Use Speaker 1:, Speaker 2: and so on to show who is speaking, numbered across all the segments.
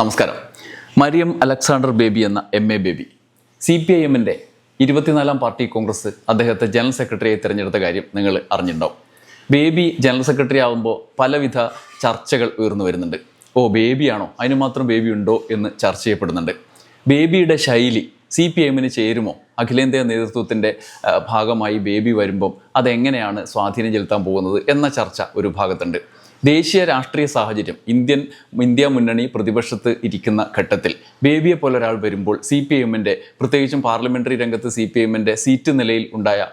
Speaker 1: നമസ്കാരം. മരിയം അലക്സാണ്ടർ ബേബി എന്ന M A Baby. C P I എമ്മിന്റെ ഇരുപത്തിനാലാം പാർട്ടി കോൺഗ്രസ് അദ്ദേഹത്തെ ജനറൽ സെക്രട്ടറിയായി തിരഞ്ഞെടുത്ത കാര്യം നിങ്ങൾ അറിഞ്ഞിട്ടുണ്ടാവും. ബേബി ജനറൽ സെക്രട്ടറി ആകുമ്പോൾ പലവിധ ചർച്ചകൾ ഉയർന്നു വരുന്നുണ്ട്. ഓ ബേബിയാണോ? അതിന് മാത്രം ബേബി ഉണ്ടോ എന്ന് ചർച്ച ചെയ്യപ്പെടുന്നുണ്ട്. ബേബിയുടെ ശൈലി സി പി എമ്മിന് ചേരുമോ? അഖിലേന്ത്യാ നേതൃത്വത്തിന്റെ ഭാഗമായി ബേബി വരുമ്പം അതെങ്ങനെയാണ് സ്വാധീനം ചെലുത്താൻ പോകുന്നത് എന്ന ചർച്ച ഒരു ഭാഗത്തുണ്ട്. ദേശീയ രാഷ്ട്രീയ സാഹചര്യം ഇന്ത്യൻ ഇന്ത്യ മുന്നണി പ്രതിപക്ഷത്ത് ഇരിക്കുന്ന ഘട്ടത്തിൽ. ബേബിയെ പോലെ ഒരാൾ വരുമ്പോൾ സി പി എമ്മിന്റെ പ്രത്യേകിച്ചും പാർലമെന്ററി രംഗത്ത് സി പി എമ്മിന്റെ സീറ്റ് നിലയിൽ ഉണ്ടായ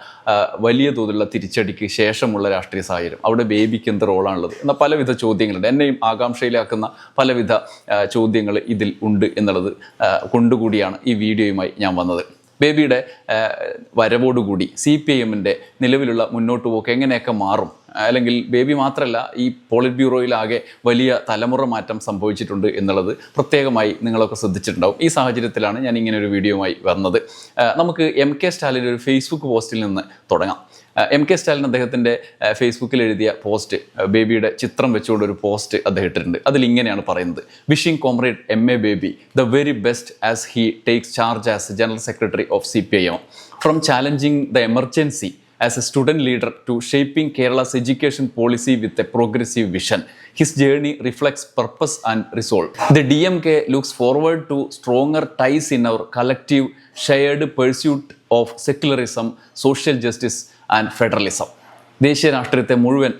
Speaker 1: വലിയ തോതിലുള്ള തിരിച്ചടിക്ക് ശേഷമുള്ള രാഷ്ട്രീയ സാഹചര്യം. അവിടെ ബേബിക്ക് എന്ത് റോളാണുള്ളത്? എന്ന പലവിധ ചോദ്യങ്ങളുണ്ട്. എന്നെയും ആകാംക്ഷയിലാക്കുന്ന പലവിധ ചോദ്യങ്ങൾ ഇതിൽ ഉണ്ട് എന്നുള്ളത് കൊണ്ടുകൂടിയാണ് ഈ വീഡിയോയുമായി ഞാൻ വന്നത്. ബേബിയുടെ വരവോടുകൂടി സി പി എമ്മിന്റെ നിലവിലുള്ള മുന്നോട്ട് പോക്ക് എങ്ങനെയൊക്കെ മാറും? അല്ലെങ്കിൽ ബേബി മാത്രമല്ല ഈ പോളിറ്റ് ബ്യൂറോയിലാകെ വലിയ തലമുറ മാറ്റം സംഭവിച്ചിട്ടുണ്ട് എന്നുള്ളത് പ്രത്യേകമായി നിങ്ങളൊക്കെ ശ്രദ്ധിച്ചിട്ടുണ്ടാവും. ഈ സാഹചര്യത്തിലാണ് ഞാൻ ഇങ്ങനെ ഒരു വീഡിയോയുമായി വന്നത്. നമുക്ക് എം കെ സ്റ്റാലിന്റെ ഒരു ഫേസ്ബുക്ക് പോസ്റ്റിൽ നിന്ന് തുടങ്ങാം. എം കെ സ്റ്റാലിൻ അദ്ദേഹത്തിന്റെ ഫേസ്ബുക്കിൽ എഴുതിയ പോസ്റ്റ് ബേബിയുടെ ചിത്രം വെച്ചുകൊണ്ട് ഒരു പോസ്റ്റ് അദ്ദേഹം ഇട്ടിട്ടുണ്ട്. അതിൽ ഇങ്ങനെയാണ് പറയുന്നത്. Wishing comrade M A Baby the very best as he takes charge as general secretary of C P I M from challenging the emergency as a student leader to shaping Kerala's education policy with a progressive vision. His journey reflects purpose and resolve. The DMK looks forward to stronger ties in our collective shared pursuit of secularism, social justice, and federalism. ദേശീയ രാഷ്ട്രീയത്തെ മുഴുവൻ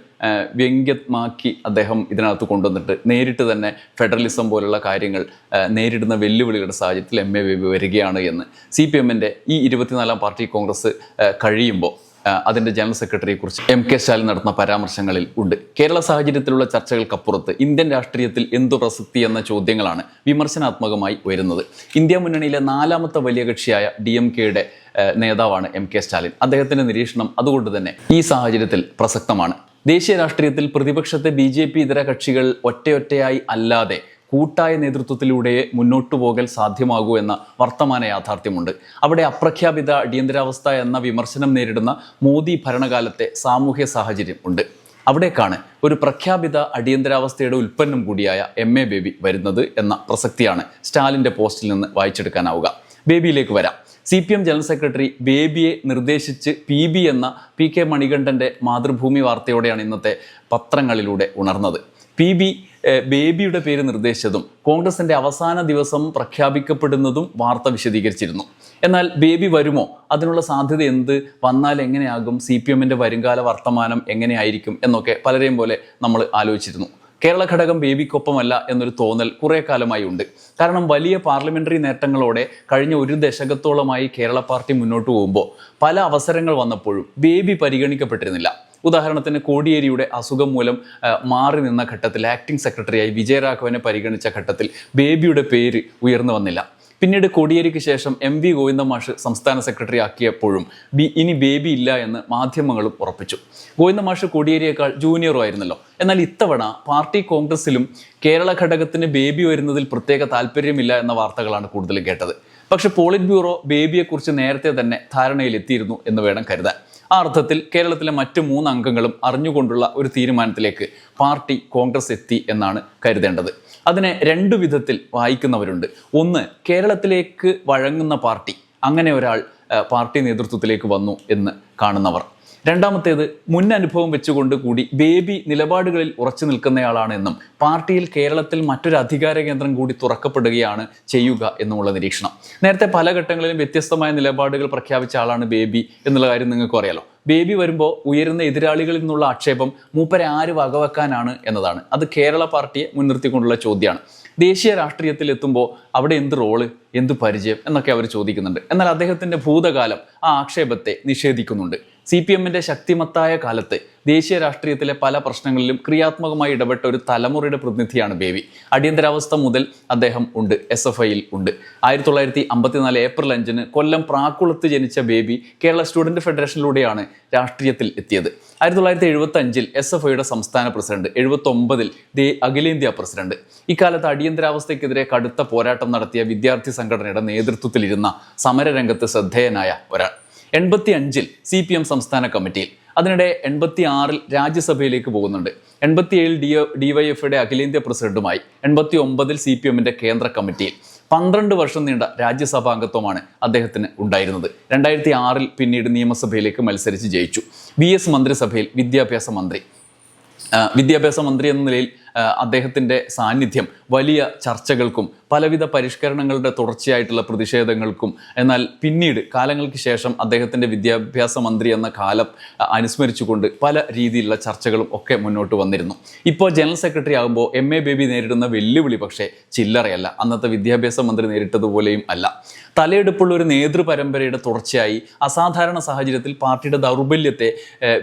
Speaker 1: വ്യംഗ്യമാക്കി അദ്ദേഹം ഇതിനകത്ത് കൊണ്ടുവന്നിട്ട് നേരിട്ട് തന്നെ federalism പോലുള്ള കാര്യങ്ങൾ നേരിടുന്ന വെല്ലുവിളികളുടെ സാഹചര്യത്തിൽ എം എ വരികയാണ് എന്ന് സി പി എമ്മിന്റെ ഈ ഇരുപത്തിനാലാം പാർട്ടി കോൺഗ്രസ് കഴിയുമ്പോൾ അതിന്റെ ജനറൽ സെക്രട്ടറിയെക്കുറിച്ച് എം കെ സ്റ്റാലിൻ നടത്തുന്ന പരാമർശങ്ങളിൽ ഉണ്ട്. കേരള സാഹചര്യത്തിലുള്ള ചർച്ചകൾക്കപ്പുറത്ത് ഇന്ത്യൻ രാഷ്ട്രീയത്തിൽ എന്തു പ്രസക്തി എന്ന ചോദ്യങ്ങളാണ് വിമർശനാത്മകമായി ഉയരുന്നത്. ഇന്ത്യ മുന്നണിയിലെ നാലാമത്തെ വലിയ കക്ഷിയായ ഡി എം കെയുടെ നേതാവാണ് എം കെ സ്റ്റാലിൻ. അദ്ദേഹത്തിന്റെ നിരീക്ഷണം അതുകൊണ്ട് തന്നെ ഈ സാഹചര്യത്തിൽ പ്രസക്തമാണ്. ദേശീയ രാഷ്ട്രീയത്തിൽ പ്രതിപക്ഷത്തെ ബി ജെ പി ഇതര കക്ഷികൾ ഒറ്റയൊറ്റയായി അല്ലാതെ കൂട്ടായ നേതൃത്വത്തിലൂടെ മുന്നോട്ടു പോകൽ സാധ്യമാകൂ എന്ന വർത്തമാന യാഥാർത്ഥ്യമുണ്ട്. അവിടെ അപ്രഖ്യാപിത അടിയന്തരാവസ്ഥ എന്ന വിമർശനം നേരിടുന്ന മോദി ഭരണകാലത്തെ സാമൂഹ്യ സാഹചര്യം ഉണ്ട്. അവിടേക്കാണ് ഒരു പ്രഖ്യാപിത അടിയന്തരാവസ്ഥയുടെ ഉൽപ്പന്നം കൂടിയായ എം എ ബേബി വരുന്നത് എന്ന പ്രസക്തിയാണ് സ്റ്റാലിന്റെ പോസ്റ്റിൽ നിന്ന് വായിച്ചെടുക്കാനാവുക. ബേബിയിലേക്ക് വരാം. C P M general secretary ബേബിയെ നിർദ്ദേശിച്ച് പി ബി എന്ന പി കെ മണികണ്ഠന്റെ മാതൃഭൂമി വാർത്തയോടെയാണ് ഇന്നത്തെ പത്രങ്ങളിലൂടെ ഉണർന്നത്. പി ബി ബേബിയുടെ പേര് നിർദ്ദേശിച്ചതും കോൺഗ്രസിന്റെ അവസാന ദിവസം പ്രഖ്യാപിക്കപ്പെടുന്നതും വാർത്ത വിശദീകരിച്ചിരുന്നു. എന്നാൽ ബേബി വരുമോ? അതിനുള്ള സാധ്യത എന്ത്? വന്നാൽ എങ്ങനെയാകും? സി പി എമ്മിന്റെ വരുംകാല വർത്തമാനം എങ്ങനെയായിരിക്കും? എന്നൊക്കെ പലരെയും പോലെ നമ്മൾ ആലോചിച്ചിരുന്നു. കേരള ഘടകം ബേബിക്കൊപ്പമല്ല എന്നൊരു തോന്നൽ കുറേ കാലമായി ഉണ്ട്. കാരണം വലിയ പാർലമെന്ററി നേട്ടങ്ങളോടെ കഴിഞ്ഞ ഒരു ദശകത്തോളമായി കേരള പാർട്ടി മുന്നോട്ട് പോകുമ്പോൾ പല അവസരങ്ങൾ വന്നപ്പോഴും ബേബി പരിഗണിക്കപ്പെട്ടിരുന്നില്ല. ഉദാഹരണത്തിന് കോടിയേരിയുടെ അസുഖം മൂലം മാറി നിന്ന ഘട്ടത്തിൽ ആക്ടിംഗ് സെക്രട്ടറിയായി വിജയരാഘവനെ പരിഗണിച്ച ഘട്ടത്തിൽ ബേബിയുടെ പേര് ഉയർന്നു വന്നില്ല. പിന്നീട് കോടിയേരിക്ക് ശേഷം എം വി ഗോവിന്ദ മാഷ് സംസ്ഥാന സെക്രട്ടറി ആക്കിയപ്പോഴും ബി ഇനി ബേബി ഇല്ല എന്ന് മാധ്യമങ്ങളും ഉറപ്പിച്ചു. ഗോവിന്ദ മാഷ് കോടിയേരിയേക്കാൾ ജൂനിയറും ആയിരുന്നല്ലോ. എന്നാൽ ഇത്തവണ പാർട്ടി കോൺഗ്രസിലും കേരള ഘടകത്തിന് ബേബി വരുന്നതിൽ പ്രത്യേക താല്പര്യമില്ല എന്ന വാർത്തകളാണ് കൂടുതലും കേട്ടത്. പക്ഷെ പോളിറ്റ് ബ്യൂറോ ബേബിയെക്കുറിച്ച് നേരത്തെ തന്നെ ധാരണയിലെത്തിയിരുന്നു എന്ന് വേണം കരുതാൻ. ആ അർത്ഥത്തിൽ കേരളത്തിലെ മറ്റ് മൂന്ന് അംഗങ്ങളും അറിഞ്ഞുകൊണ്ടുള്ള ഒരു തീരുമാനത്തിലേക്ക് പാർട്ടി കോൺഗ്രസ് എത്തി എന്നാണ് കരുതേണ്ടത്. അതിനെ രണ്ടു വിധത്തിൽ വായിക്കുന്നവരുണ്ട്. ഒന്ന് കേരളത്തിലേക്ക് വഴങ്ങുന്ന പാർട്ടി. അങ്ങനെ ഒരാൾ പാർട്ടി നേതൃത്വത്തിലേക്ക് വന്നു എന്ന് കാണുന്നവർ. രണ്ടാമത്തേത് മുൻ അനുഭവം വെച്ചുകൊണ്ട് കൂടി ബേബി നിലപാടുകളിൽ ഉറച്ചു നിൽക്കുന്നയാളാണ് എന്നും പാർട്ടിയിൽ കേരളത്തിൽ മറ്റൊരു അധികാര കേന്ദ്രം കൂടി തുറക്കപ്പെടുകയാണ് ചെയ്യുക എന്നുമുള്ള നിരീക്ഷണം. നേരത്തെ പല ഘട്ടങ്ങളിലും വ്യത്യസ്തമായ നിലപാടുകൾ പ്രഖ്യാപിച്ച ആളാണ് ബേബി എന്നുള്ള കാര്യം നിങ്ങൾക്ക് അറിയാലോ. ബേബി വരുമ്പോൾ ഉയരുന്ന എതിരാളികളിൽ നിന്നുള്ള ആക്ഷേപം മൂപ്പരെ ആര് വകവെക്കാനാണ് എന്നതാണ്. അത് കേരള പാർട്ടിയെ മുൻനിർത്തിക്കൊണ്ടുള്ള ചോദ്യമാണ്. ദേശീയ രാഷ്ട്രീയത്തിൽ എത്തുമ്പോൾ അവിടെ എന്ത് റോൾ എന്ത് പരിചയം എന്നൊക്കെ അവർ ചോദിക്കുന്നുണ്ട്. എന്നാൽ അദ്ദേഹത്തിന്റെ ഭൂതകാലം ആ ആക്ഷേപത്തെ നിഷേധിക്കുന്നുണ്ട്. സി പി എമ്മിന്റെ ശക്തിമത്തായ കാലത്ത് ദേശീയ രാഷ്ട്രീയത്തിലെ പല പ്രശ്നങ്ങളിലും ക്രിയാത്മകമായി ഇടപെട്ട ഒരു തലമുറയുടെ പ്രതിനിധിയാണ് ബേബി. അടിയന്തരാവസ്ഥ മുതൽ അദ്ദേഹം ഉണ്ട്. എസ് എഫ് ഐയിൽ ഉണ്ട്. ആയിരത്തി തൊള്ളായിരത്തി അമ്പത്തിനാല് ഏപ്രിൽ അഞ്ചിന് കൊല്ലം പ്രാക്കുളത്ത് ജനിച്ച ബേബി കേരള സ്റ്റുഡന്റ് ഫെഡറേഷനിലൂടെയാണ് രാഷ്ട്രീയത്തിൽ എത്തിയത്. ആയിരത്തി തൊള്ളായിരത്തി എഴുപത്തി അഞ്ചിൽ എസ് എഫ് ഐയുടെ സംസ്ഥാന പ്രസിഡന്റ് എഴുപത്തി ഒമ്പതിൽ ദേ അഖിലേന്ത്യാ പ്രസിഡന്റ്. ഇക്കാലത്ത് അടിയന്തരാവസ്ഥയ്ക്കെതിരെ കടുത്ത പോരാട്ടം നടത്തിയ വിദ്യാർത്ഥി സംഘടനയുടെ നേതൃത്വത്തിലിരുന്ന സമരരംഗത്ത് ശ്രദ്ധേയനായ ഒരാൾ. എൺപത്തി അഞ്ചിൽ സി പി എം സംസ്ഥാന കമ്മിറ്റിയിൽ. അതിനിടെ എൺപത്തി ആറിൽ രാജ്യസഭയിലേക്ക് പോകുന്നുണ്ട്. എൺപത്തിയേഴിൽ ഡി ഡിവൈഎഫ്ഐയുടെ അഖിലേന്ത്യാ പ്രസിഡന്റുമായി എൺപത്തി ഒമ്പതിൽ സി പി എമ്മിന്റെ കേന്ദ്ര കമ്മിറ്റിയിൽ. പന്ത്രണ്ട് വർഷം നീണ്ട രാജ്യസഭാ അംഗത്വമാണ് അദ്ദേഹത്തിന് ഉണ്ടായിരുന്നത്. രണ്ടായിരത്തി ആറിൽ പിന്നീട് നിയമസഭയിലേക്ക് മത്സരിച്ച് ജയിച്ചു. ബി എസ് മന്ത്രിസഭയിൽ വിദ്യാഭ്യാസ മന്ത്രി വിദ്യാഭ്യാസ മന്ത്രി എന്ന നിലയിൽ അദ്ദേഹത്തിന്റെ സാന്നിധ്യം വലിയ ചർച്ചകൾക്കും പലവിധ പരിഷ്കരണങ്ങളുടെ തുടർച്ചയായിട്ടുള്ള പ്രതിഷേധങ്ങൾക്കും എന്നാൽ പിന്നീട് കാലങ്ങൾക്ക് ശേഷം അദ്ദേഹത്തിന്റെ വിദ്യാഭ്യാസ മന്ത്രി എന്ന കാലം അനുസ്മരിച്ചുകൊണ്ട് പല രീതിയിലുള്ള ചർച്ചകളും ഒക്കെ മുന്നോട്ട് വന്നിരുന്നു. ഇപ്പോൾ ജനറൽ സെക്രട്ടറി ആകുമ്പോൾ എം എ ബേബി നേരിടുന്ന വെല്ലുവിളി പക്ഷേ ചില്ലറയല്ല. അന്നത്തെ വിദ്യാഭ്യാസ മന്ത്രി നേരിട്ടതുപോലെയും അല്ല. തലയെടുപ്പുള്ള ഒരു നേതൃപരമ്പരയുടെ തുടർച്ചയായി അസാധാരണ സാഹചര്യത്തിൽ പാർട്ടിയുടെ ദൗർബല്യത്തെ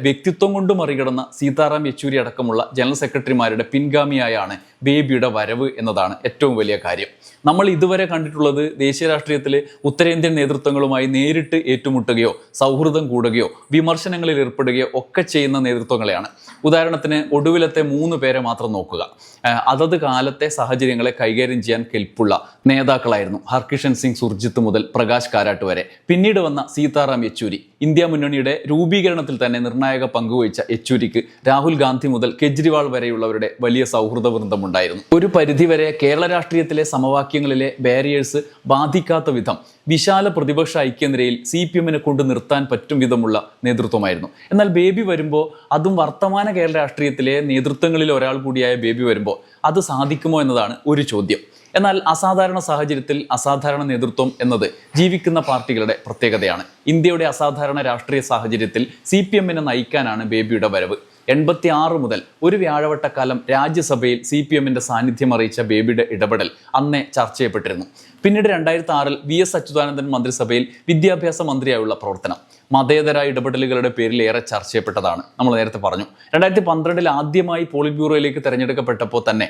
Speaker 1: വ്യക്തിത്വം കൊണ്ട് മറികടന്ന സീതാറാം യെച്ചൂരി അടക്കമുള്ള ജനറൽ സെക്രട്ടറിമാരുടെ പിൻഗാമിയായാണ് ബേബിയുടെ വരവ് എന്നതാണ് ഏറ്റവും വലിയ കാര്യം. നമ്മൾ ഇതുവരെ കണ്ടിട്ടുള്ളത് ദേശീയ രാഷ്ട്രീയത്തിലെ ഉത്തരേന്ത്യൻ നേതൃത്വങ്ങളുമായി നേരിട്ട് ഏറ്റുമുട്ടുകയോ സൗഹൃദം കൂടുകയോ വിമർശനങ്ങളിൽ ഏർപ്പെടുകയോ ഒക്കെ ചെയ്യുന്ന നേതൃത്വങ്ങളെയാണ്. ഉദാഹരണത്തിന് ഒടുവിലത്തെ മൂന്ന് പേരെ മാത്രം നോക്കുക. അതത് കാലത്തെ സാഹചര്യങ്ങളെ കൈകാര്യം ചെയ്യാൻ കെൽപ്പുള്ള നേതാക്കളായിരുന്നു ഹർകിഷൻ സിംഗ് സുർജിത്ത് മുതൽ പ്രകാശ് കാരാട്ട് വരെ. പിന്നീട് വന്ന സീതാറാം യെച്ചൂരി. ഇന്ത്യ മുന്നണിയുടെ രൂപീകരണത്തിൽ തന്നെ നിർണായക പങ്കുവഹിച്ച യെച്ചൂരിക്ക് രാഹുൽ ഗാന്ധി മുതൽ കെജ്രിവാൾ വരെയുള്ളവരുടെ വലിയ സൗഹൃദ വൃന്ദമുണ്ടായിരുന്നു. ഒരു പരിധിവരെ കേരള രാഷ്ട്രീയത്തിലെ സമവാക്യങ്ങളിലെ ബാരിയേഴ്സ് ബാധിക്കാത്ത വിധം വിശാല പ്രതിപക്ഷ ഐക്യനിരയിൽ സി പി എമ്മിനെ കൊണ്ട് നിർത്താൻ പറ്റും വിധമുള്ള നേതൃത്വമായിരുന്നു. എന്നാൽ ബേബി വരുമ്പോൾ അതും വർത്തമാന കേരള രാഷ്ട്രീയത്തിലെ നേതൃത്വങ്ങളിൽ ഒരാൾ കൂടിയായ ബേബി വരുമ്പോൾ അത് സാധിക്കുമോ എന്നതാണ് ഒരു ചോദ്യം. എന്നാൽ അസാധാരണ സാഹചര്യത്തിൽ അസാധാരണ നേതൃത്വം എന്നത് ജീവിക്കുന്ന പാർട്ടികളുടെ പ്രത്യേകതയാണ്. ഇന്ത്യയുടെ അസാധാരണ രാഷ്ട്രീയ സാഹചര്യത്തിൽ സി പി എമ്മിനെ നയിക്കാനാണ് ബേബിയുടെ വരവ്. എൺപത്തി ആറ് മുതൽ ഒരു വ്യാഴവട്ടക്കാലം രാജ്യസഭയിൽ സി പി എമ്മിന്റെ സാന്നിധ്യം അറിയിച്ച ബേബിയുടെ ഇടപെടൽ അന്നേ ചർച്ച ചെയ്യപ്പെട്ടിരുന്നു. പിന്നീട് രണ്ടായിരത്തി ആറിൽ വി എസ് അച്യുതാനന്ദൻ മന്ത്രിസഭയിൽ വിദ്യാഭ്യാസ മന്ത്രിയായുള്ള പ്രവർത്തനം. മതേതര ഇടപെടലുകളുടെ പേരിൽ ഏറെ ചർച്ച ചെയ്യപ്പെട്ടതാണ്. നമ്മൾ നേരത്തെ പറഞ്ഞു. രണ്ടായിരത്തി പന്ത്രണ്ടിൽ ആദ്യമായി പോളിറ്റ് ബ്യൂറോയിലേക്ക് തെരഞ്ഞെടുക്കപ്പെട്ടപ്പോൾ തന്നെ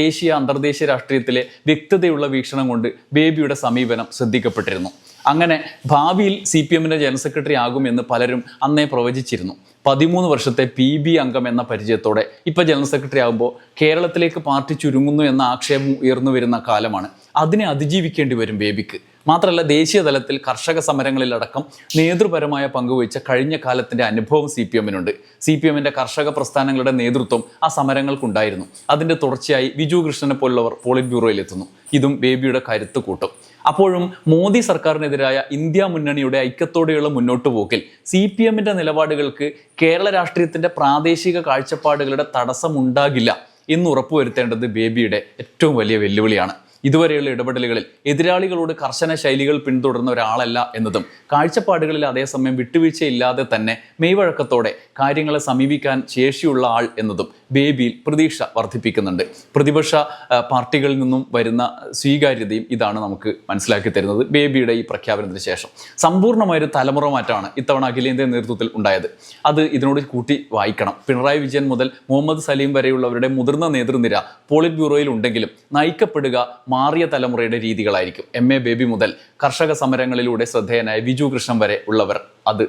Speaker 1: ദേശീയ അന്തർദേശീയ രാഷ്ട്രീയത്തിലെ വ്യക്തതയുള്ള വീക്ഷണം കൊണ്ട് ബേബിയുടെ സമീപനം ശ്രദ്ധിക്കപ്പെട്ടിരുന്നു. അങ്ങനെ ഭാവിയിൽ സി പി എമ്മിന്റെ ജനറൽ സെക്രട്ടറി ആകുമെന്ന് പലരും അന്നേ പ്രവചിച്ചിരുന്നു. പതിമൂന്ന് വർഷത്തെ പി ബി അംഗം എന്ന പരിചയത്തോടെ ഇപ്പം ജനറൽ സെക്രട്ടറി ആകുമ്പോൾ കേരളത്തിലേക്ക് പാർട്ടി ചുരുങ്ങുന്നു എന്ന ആക്ഷേപം ഉയർന്നു വരുന്ന കാലമാണ്. അതിനെ അതിജീവിക്കേണ്ടി വരും ബേബിക്ക്. മാത്രമല്ല ദേശീയ തലത്തിൽ കർഷക സമരങ്ങളിലടക്കം നേതൃപരമായ പങ്കുവഹിച്ച കഴിഞ്ഞ കാലത്തിന്റെ അനുഭവം സി പി എമ്മിനുണ്ട്. സി പി എമ്മിന്റെ കർഷക പ്രസ്ഥാനങ്ങളുടെ നേതൃത്വം ആ സമരങ്ങൾക്കുണ്ടായിരുന്നു. അതിന്റെ തുടർച്ചയായി വിജു കൃഷ്ണനെ പോലുള്ളവർ പോളിറ്റ് ബ്യൂറോയിൽ എത്തുന്നു ഇതും ബേബിയുടെ കരുത്ത് കൂട്ടും അപ്പോഴും മോദി സർക്കാരിനെതിരായ ഇന്ത്യ മുന്നണിയുടെ ഐക്യത്തോടെയുള്ള മുന്നോട്ട് പോക്കിൽ സി പി എമ്മിന്റെ നിലപാടുകൾക്ക് കേരള രാഷ്ട്രീയത്തിന്റെ പ്രാദേശിക കാഴ്ചപ്പാടുകളുടെ തടസ്സമുണ്ടാകില്ല എന്ന് ഉറപ്പുവരുത്തേണ്ടത് ബേബിയുടെ ഏറ്റവും വലിയ വെല്ലുവിളിയാണ്. ഇതുവരെയുള്ള ഇടപെടലുകളിൽ എതിരാളികളോട് കർശന ശൈലികൾ പിന്തുടർന്ന ഒരാളല്ല എന്നതും കാഴ്ചപ്പാടുകളിൽ അതേസമയം വിട്ടുവീഴ്ചയില്ലാതെ തന്നെ മെയ്വഴക്കത്തോടെ കാര്യങ്ങളെ സമീപിക്കാൻ ശേഷിയുള്ള ആൾ എന്നതും ബേബിയിൽ പ്രതീക്ഷ വർദ്ധിപ്പിക്കുന്നുണ്ട്. പ്രതിപക്ഷ പാർട്ടികളിൽ നിന്നും വരുന്ന സ്വീകാര്യതയും ഇതാണ് നമുക്ക് മനസ്സിലാക്കി തരുന്നത് ബേബിയുടെ ഈ പ്രഖ്യാപനത്തിന് ശേഷം. സമ്പൂർണമായൊരു തലമുറ മാറ്റമാണ് ഇത്തവണ അഖിലേന്ത്യാ നേതൃത്വത്തിൽ ഉണ്ടായത്. അത് ഇതിനോട് കൂട്ടി വായിക്കണം. പിണറായി വിജയൻ മുതൽ മുഹമ്മദ് സലീം വരെയുള്ളവരുടെ മുതിർന്ന നേതൃനിര പോളിറ്റ് ബ്യൂറോയിൽ ഉണ്ടെങ്കിലും നയിക്കപ്പെടുക മാറിയ തലമുറയുടെ രീതികളായിരിക്കും. എം എ ബേബി മുതൽ കർഷക സമരങ്ങളിലൂടെ ശ്രദ്ധേയനായ വിജു കൃഷ്ണൻ വരെ ഉള്ളവർ അത്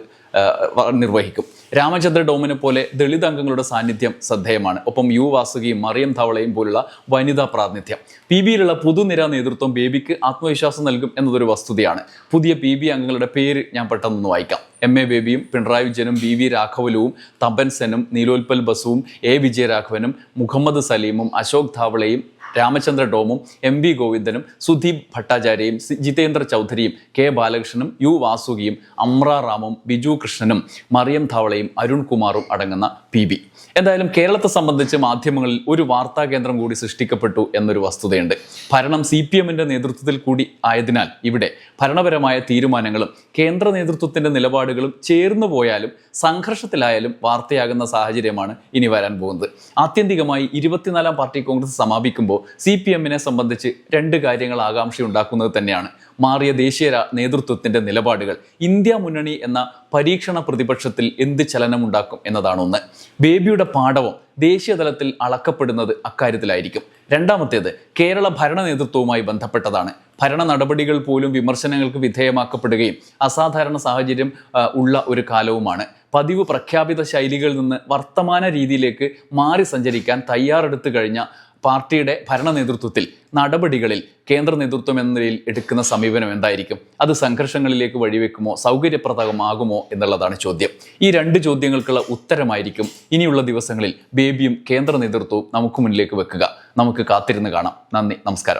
Speaker 1: നിർവഹിക്കും. രാമചന്ദ്ര ഡോമിനെ പോലെ ദളിത് അംഗങ്ങളുടെ സാന്നിധ്യം ശ്രദ്ധേയമാണ്. ഒപ്പം യു വാസുകിയും മറിയം ധവളയും പോലുള്ള വനിതാ പ്രാതിനിധ്യം. പി ബിയിലുള്ള പുതുനിര നേതൃത്വം ബേബിക്ക് ആത്മവിശ്വാസം നൽകും എന്നതൊരു വസ്തുതയാണ്. പുതിയ പി ബി അംഗങ്ങളുടെ പേര് ഞാൻ പെട്ടെന്ന് വായിക്കാം. എം എ ബേബിയും പിണറായി വിജയനും ബി വി രാഘവലുവും തപൻ സെനും നീലോൽപൽ ബസുവും എ വിജയരാഘവനും മുഹമ്മദ് സലീമും അശോക് ധാവളയും രാമചന്ദ്ര ഡോമും എം വി ഗോവിന്ദനും സുധീപ് ഭട്ടാചാര്യയും ജിതേന്ദ്ര ചൗധരിയും കെ ബാലകൃഷ്ണനും യു വാസുകിയും അമ്ര റാമും ബിജു കൃഷ്ണനും മറിയം ധവളയും അരുൺ കുമാറും അടങ്ങുന്ന പി ബി. എന്തായാലും കേരളത്തെ സംബന്ധിച്ച് മാധ്യമങ്ങളിൽ ഒരു വാർത്താ കേന്ദ്രം കൂടി സൃഷ്ടിക്കപ്പെട്ടു എന്നൊരു വസ്തുതയുണ്ട്. ഭരണം സി പി എമ്മിന്റെ നേതൃത്വത്തിൽ കൂടി ആയതിനാൽ ഇവിടെ ഭരണപരമായ തീരുമാനങ്ങളും കേന്ദ്ര നേതൃത്വത്തിന്റെ നിലപാടുകളും ചേർന്നു പോയാലും സംഘർഷത്തിലായാലും വാർത്തയാകുന്ന സാഹചര്യമാണ് ഇനി വരാൻ പോകുന്നത്. ആത്യന്തികമായി ഇരുപത്തിനാലാം പാർട്ടി കോൺഗ്രസ് സമാപിക്കുമ്പോൾ സി പി എമ്മിനെ സംബന്ധിച്ച് രണ്ട് കാര്യങ്ങൾ ആകാംക്ഷയുണ്ടാക്കുന്നത് തന്നെയാണ്. മാറിയ ദേശീയ നേതൃത്വത്തിന്റെ നിലപാടുകൾ. ഇന്ത്യ മുന്നണി എന്ന പരീക്ഷണ പ്രതിപക്ഷത്തിൽ എന്ത് ചലനമുണ്ടാക്കും എന്നതാണ് ഒന്ന്. ബേബിയുടെ പാഠവും ദേശീയ തലത്തിൽ അളക്കപ്പെടുന്നത് അക്കാര്യത്തിലായിരിക്കും. രണ്ടാമത്തേത് കേരള ഭരണ നേതൃത്വവുമായി ബന്ധപ്പെട്ടതാണ്. ഭരണ നടപടികൾ പോലും വിമർശനങ്ങൾക്ക് വിധേയമാക്കപ്പെടുകയും അസാധാരണ സാഹചര്യം ഉള്ള ഒരു കാലവുമാണ്. പതിവ് പ്രഖ്യാപിത ശൈലികളിൽ നിന്ന് വർത്തമാന രീതിയിലേക്ക് മാറി സഞ്ചരിക്കാൻ തയ്യാറെടുത്തു കഴിഞ്ഞ പാർട്ടിയുടെ ഭരണ നേതൃത്വത്തിൽ നടപടികളിൽ കേന്ദ്ര നേതൃത്വം എന്ന നിലയിൽ എടുക്കുന്ന സമീപനം എന്തായിരിക്കും? അത് സംഘർഷങ്ങളിലേക്ക് വഴിവെക്കുമോ? സൗകര്യപ്രദമാകുമോ എന്നുള്ളതാണ് ചോദ്യം. ഈ രണ്ട് ചോദ്യങ്ങൾക്കുള്ള ഉത്തരമായിരിക്കും ഇനിയുള്ള ദിവസങ്ങളിൽ ബേബിയും കേന്ദ്ര നേതൃത്വവും നമുക്ക് മുന്നിലേക്ക് വെക്കുക. നമുക്ക് കാത്തിരുന്ന് കാണാം. നന്ദി. നമസ്കാരം.